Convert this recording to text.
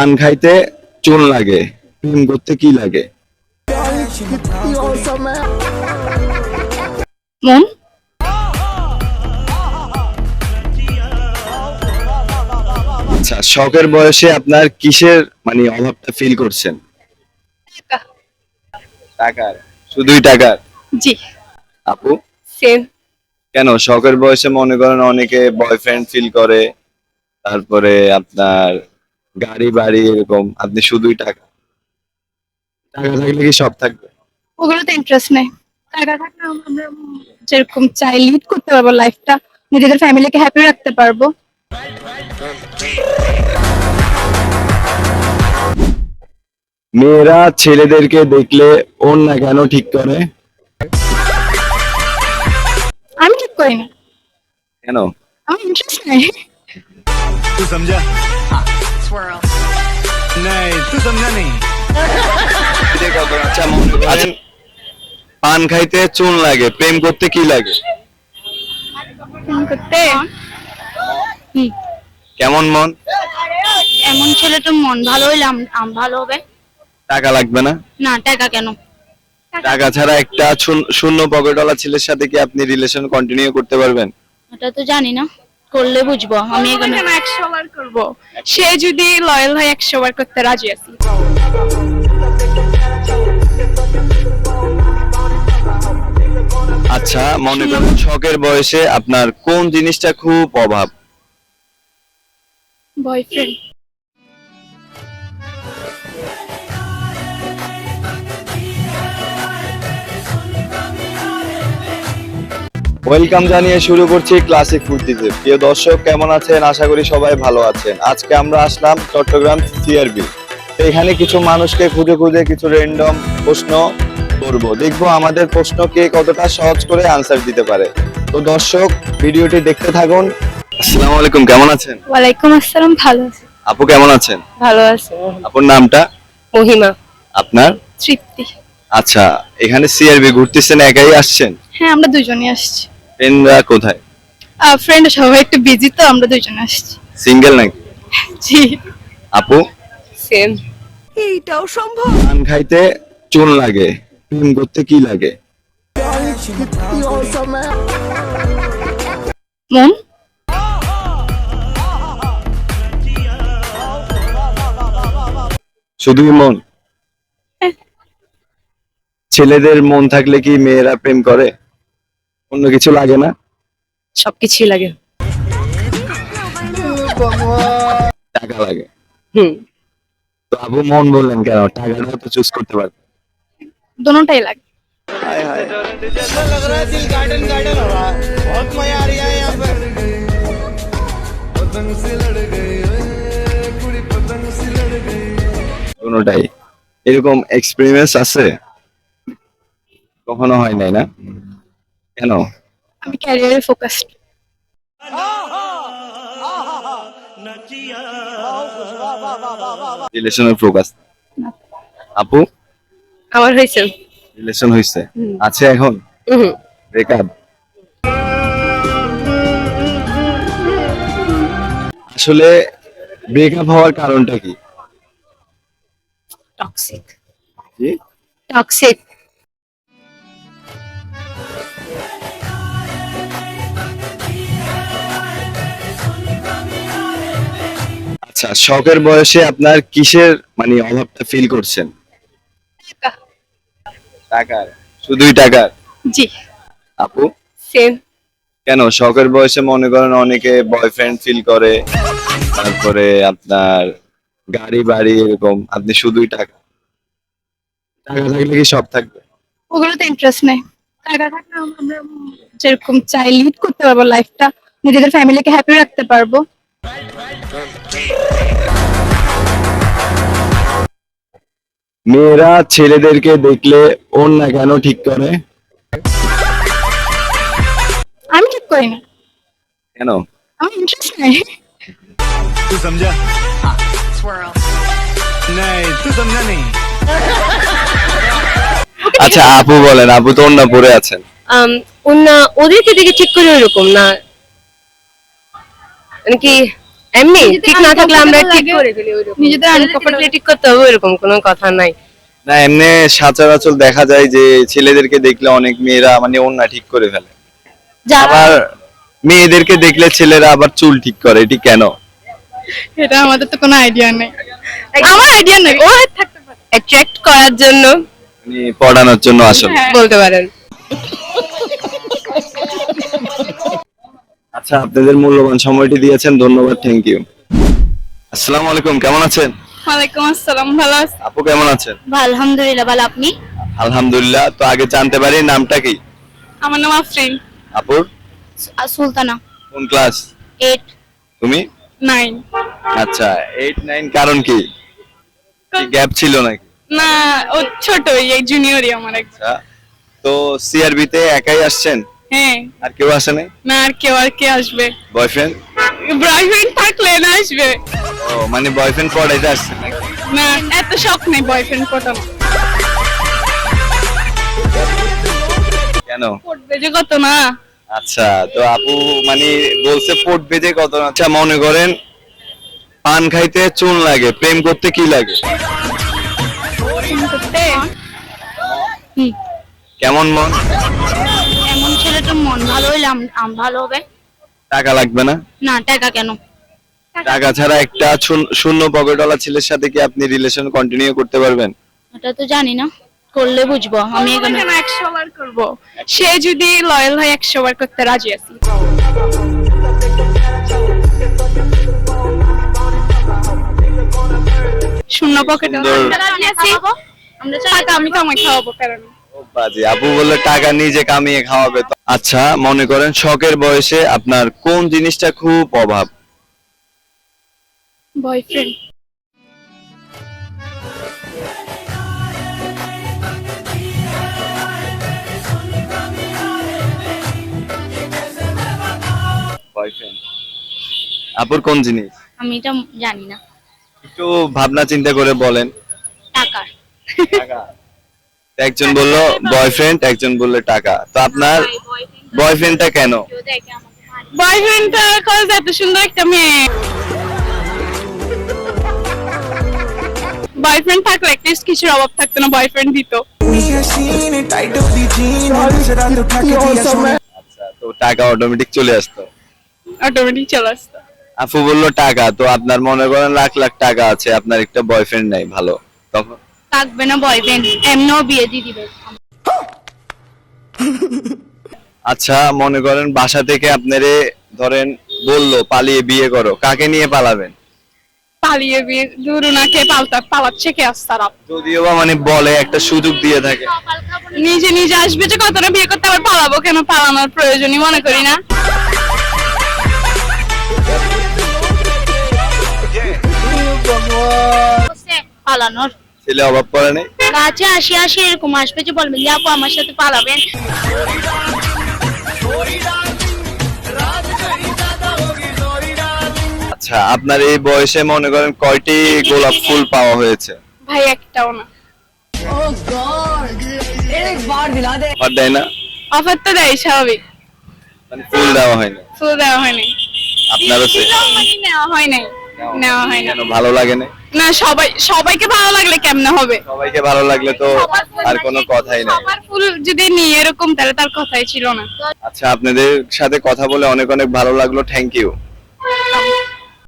পান খাইতে চুন লাগে। প্রেম করতে কি লাগে? মন আচ্ছা শখের বয়সে আপনার কিসের মানে অভাবটা ফিল করছেন? টাকার? শুধুই টাকার? জি। আপু? সেম কেন? শখের বয়সে মনে করেন অনেকে বয়ফ্রেন্ড ফিল করে তারপরে আপনার গাড়ি বাড়ি এরকম। আপনি শুধুই টাকা। টাকা থাকলে কি সব থাকবে? ওগুলো তো ইন্টারেস্ট নেই। টাকা থাকলে আমরা যেরকম চাই লিড করতে পারব লাইফটা নিজেদের ফ্যামিলিকে হ্যাপি রাখতে পারব। মেয়েরা ছেলেদেরকে দেখলে ওর না কেন ঠিক করে? আমি ঠিক করি না। কেন? আমি ইন্টারেস্ট নেই। তুই সমঝা? swirl. Nay, tu samnani. আচ্ছা, পান খাইতে চুন লাগে প্রেম করতে কি লাগে? কেমন মন? এমন ছেলে তো মন ভালো হইলাম ভালো হবে। টাকা লাগবে না? না টাকা কেন? টাকা ছাড়া একটা শূন্য পকেটওয়ালা ছেলের সাথে কি আপনি রিলেশন কন্টিনিউ করতে পারবেন? এটা তো জানি না। করলে বুঝব। আমি এখানে একশো বার করব। সে যদি লয়াল হয় একশো বার করতে রাজি আছি। আচ্ছা মনে করুন শখের বয়সে আপনার কোন জিনিসটা খুব অভাব? বয়ফ্রেন্ড ওয়েলকাম জানিয়ে শুরু করছি ক্লাসিক ফুর্তিতে প্রিয় দর্শক কেমন আছেন? আশা করি সবাই ভালো আছেন। আজকে আমরা আসলাম চট্টগ্রাম সিআরবি এখানে কিছু মানুষকে খুঁজে খুঁজে কিছু র্যান্ডম প্রশ্ন করব। দেখব আমাদের প্রশ্ন কে কতটা সহজ করে আনসার দিতে পারে। তো দর্শক ভিডিওটি দেখতে থাকুন। আসসালামু আলাইকুম কেমন আছেন? ওয়ালাইকুম আসসালাম ভালো আছি। আপু কেমন আছেন? ভালো আছি। আপুর নামটা? মহিমা। আপনার? তৃপ্তি। আচ্ছা এখানে সিআরবি ঘুরতেছেন একাই আসছেন? হ্যাঁ আমরা দুজনে আসছি। ফ্রেন্ডরা কোথায়? ফ্রেন্ড সবাই একটু বিজি তো আমরা দুজনে আসছি। সিঙ্গেল নাকি? জি। আপু? সেম এইটাও সম্ভব। পান খাইতে চুন লাগে প্রেম করতে কি লাগে? মন শুধুই মন। ছেলেদের মন থাকলে কি মেয়েরা প্রেম করে? অন্য কিছু লাগে না। সবকিছুই লাগে। টাকা লাগে। হুম। তো আবু মন বললেন কেন? টাকাটা তো চুজ করতে পারবে। দোনোটাই লাগে। কোনোটাই। এরকম এক্সপেরিমেন্স আছে? কখনো হয় নাই না? কেন? আমি ক্যারিয়ারে ফোকাসড রিলেশনের ফোকাস আপু? আমার হয়েছে। রিলেশন হয়েছে আছে এখন? ব্রেকআপ আসলে ব্রেকআপ হওয়ার কারণটা কি? টক্সিক জি? টক্সিক আচ্ছা শখের বয়সে আপনার কিসের মানে অভাবটা ফিল করছেন? টাকার? শুধুই টাকার? জি। আপু? সেম কেন? শখের বয়সে মনে করেন অনেকে বয়ফ্রেন্ড ফিল করে তারপরে আপনার গাড়ি বাড়ি এরকম আপনি শুধুই টাকা। টাকা থাকলে কি সব থাকবে? ওগুলোতে ইন্টারেস্ট নেই। টাকা থাকলে আমরা যেরকম চাই লিড করতে পারব লাইফটা নিজেদের ফ্যামিলিকে হ্যাপি রাখতে পারব। মেয়েরা ছেলেদেরকে দেখলে ওর না কেন ঠিক করে? আমি ঠিক করি না। কেন? আমি ইন্টারেস্ট নাই। তুই সমঝা swirl. নাই তুই সমঝা নেই আচ্ছা আপু বলেন আপু তো অন্য পরে আছেন um, অন্য ওদেরকে দেখে ঠিক করে ওইরকম না। মানে কি এমনি ঠিক না থাকলে আমরা ঠিক করে ফেলি নিজেদের ঠিক করতে হবে ওইরকম কোনো কথা নাই। না এমনি সচরাচর দেখা যায় যে ছেলেদেরকে দেখলে অনেক মেয়েরা মানে অন্য ঠিক করে ফেলে। আবার মেয়েদেরকে দেখলে ছেলেরা আবার চুল ঠিক করে এটি কেন? এটা আমাদের তো কোনো আইডিয়া নেই। আমার আইডিয়া নেই। ও থাকতে পারে। অ্যাট্রাক্ট করার জন্য। মানে পড়ানোর জন্য আসলে। হ্যাঁ। বলতে পারেন। আচ্ছা আপনাদের মূল্যবান সময়টি দিয়েছেন ধন্যবাদ থ্যাংক ইউ আসসালামু আলাইকুম কেমন আছেন? ওয়ালাইকুম আসসালাম ভালো আছি। আপু কেমন আছেন? আলহামদুলিল্লাহ ভালো আপনি? আলহামদুলিল্লাহ তো আগে জানতে পারি নামটা কি? আমার নাম আফরিন। আপুর সুলতানা। কোন ক্লাস? এইট তুমি? নাইন আচ্ছা এইট নাইন কারণ কি? গ্যাপ ছিল নাকি? না ও ছোট এই জুনিয়রই আমার আচ্ছা তো সিআরবি তে একাই আসছেন? হ্যাঁ। আর কেউ আসে নাই? না আর কেউ আর কে আসবে? বয়ফ্রেন্ড বয়ফ্রেন্ড থাকলে না আসবে। ও মানে বয়ফ্রেন্ড পড়াইতে আসছেন নাকি? না এত শখ নেই বয়ফ্রেন্ড পটানো কেন? পড়বে যে কত না। আচ্ছা তো আপু মানে বলছে পোট বেজে কত না। আচ্ছা মনে করেন পান খাইতে চুন লাগে প্রেম করতে কি লাগে? কেমন মন? এমন মন ভালো হইলে ভালো হবে। টাকা লাগবে না? না টাকা কেন? টাকা ছাড়া একটা শূন্য- পকেটওয়ালা ছেলের সাথে কি আপনি রিলেশন কন্টিনিউ করতে পারবেন? এটা তো জানি না। করলে বুঝব। আমি এখানে একশো বার করব। সে যদি লয়াল হয় একশো বার করতে রাজি আছি। শূন্য পকেটে সুন্দর। রাজি আছি। টাকা আমি কামাই খাওয়াবো কারণ বাজে। আপু বললে টাকা নিজে কামিয়ে খাওয়াবে তো। আচ্ছা মনে করেন শখের বয়সে আপনার কোন জিনিসটা খুব অভাব? বয়ফ্রেন্ড বয়ফ্রেন্ড আপুর কোন জিনিস? আমি এটা জানি না। একটু ভাবনা চিন্তা করে বলেন। টাকা তো একজন বলল বয়ফ্রেন্ড একজন বলল টাকা। তো আপনার বয়ফ্রেন্ডটা কেন? বয়ফ্রেন্ডটা কজ এত সুন্দর একটা মেয়ে। বয়ফ্রেন্ড থাকলে অ্যাটলিস্ট কিছুর অভাব থাকতো না বয়ফ্রেন্ড দিত। আচ্ছা তো টাকা অটোমেটিক চলে আসতো। অটোমেটিক চলে আসতো। আপু বলল টাকা তো আপনার মনে করেন লাখ লাখ টাকা আছে আপনার একটা বয়ফ্রেন্ড নাই ভালো। তখন থাকবে না বয়ফ্রেন্ড এমনও বিয়ে দিয়ে দিবে। আচ্ছা মনে করেন বাসা থেকে আপনারে ধরেন বলল পালিয়ে বিয়ে করো কাকে নিয়ে পালাবেন? পালিয়ে বিয়ে দূর ওনাকে পালতা পালাচ্ছে কে আস্তারা যদিও বা মানে বলে একটা সুযোগ দিয়ে থাকে। নিজে নিজে আসবে যে কতটা বিয়ে করতে আবার পালাবো কেন? পালানোর প্রয়োজনই মনে করি না। পালানোর। ছেলে অভাব পড়ে নেই। কাছে আসি আসি এরকম আসবে যে বলবেন যে আপু আমার সাথে পালাবেন। আচ্ছা আপনার এই বয়সে মনে করেন কয়টি গোলাপ ফুল পাওয়া হয়েছে? ভাই একটাও না। আর দেয় না? অফার তো দেয় স্বাভাবিক। মানে ফুল দেওয়া হয়নি ফুল দেওয়া হয়নি আপনারও সে মানে নেওয়া হয় নাই। নেওয়া হয় না ভালো লাগে না না সবাই সবাইকে ভালো লাগলে কেমনে হবে? সবাইকে ভালো লাগলে তো আর কোনো কথাই না সবার ফুল যদি নিয়ে এরকম তাহলে তার কথাই ছিল না। আচ্ছা আপনাদের সাথে কথা বলে অনেক অনেক ভালো লাগল থ্যাংক ইউ